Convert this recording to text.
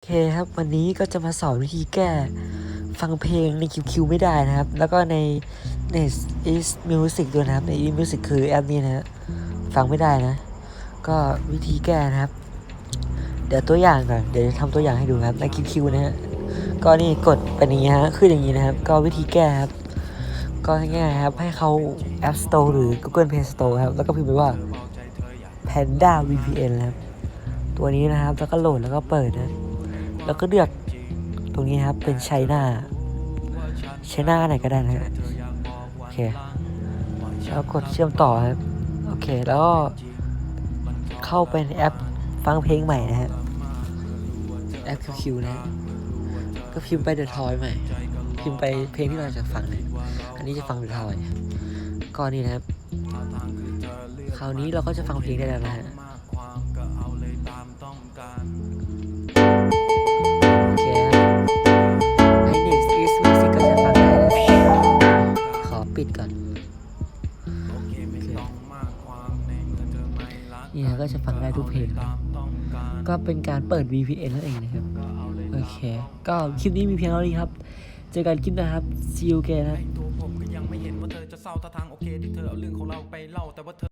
โอเคครับวันนี้ก็จะมาสอนวิธีแก้ฟังเพลงใน QQ ไม่ได้นะครับ แล้วก็ใน n e t is Music ด้วยนะครับ ใน is Music คือแอปนี้นะฟังไม่ได้นะ ก็วิธีแก้นะครับ เดี๋ยวตัวอย่างก่อนเดี๋ยวจะทำตัวอย่างให้ดูครับใน QQ นะฮะก็นี่กดเป็นอย่างนี้ฮะขึ้นอย่างนี้นะครับ ก็วิธีแก้ครับ ก็ง่ายๆครับให้เขา App Store หรือ Google Play Store ครับแล้วก็พิมพ์ไปว่า Panda VPN นะครับตัวนี้นะครับแล้วก็โหลดแล้วก็เปิดนะ แล้วก็เลือกตรงนี้ครับเป็นไชน่าไชน่าไหนก็ได้นะฮะโอเคแล้วกดเชื่อมต่อครับโอเคแล้วก็เข้าไปในแอปฟังเพลงใหม่นะฮะแอป QQ นะฮะก็พิมพ์ไปเดอะทอยใหม่ พิมพ์ไปเพลงที่เราจะฟังเนี่ยอันนี้จะฟังเดอะทอยก็นี่นะครับคราวนี้เราก็จะฟังเพลงได้แล้วนะฮะ ปิดก่อน โอเคนี่นะก็จะฟังได้ทุกเพลงก็เป็นการเปิด VPN นั่นเองนะครับโอเค ก็คลิปนี้มีเพียงเท่านี้ครับ เจอกันคลิปหนะครับ see you again นะตัวผมก็ยังไม่เห็นว่าเธอจะเศร้าท่าทางโอเคที่เธอเอาเรื่องของเราไปเล่าแต่ว่าเธอ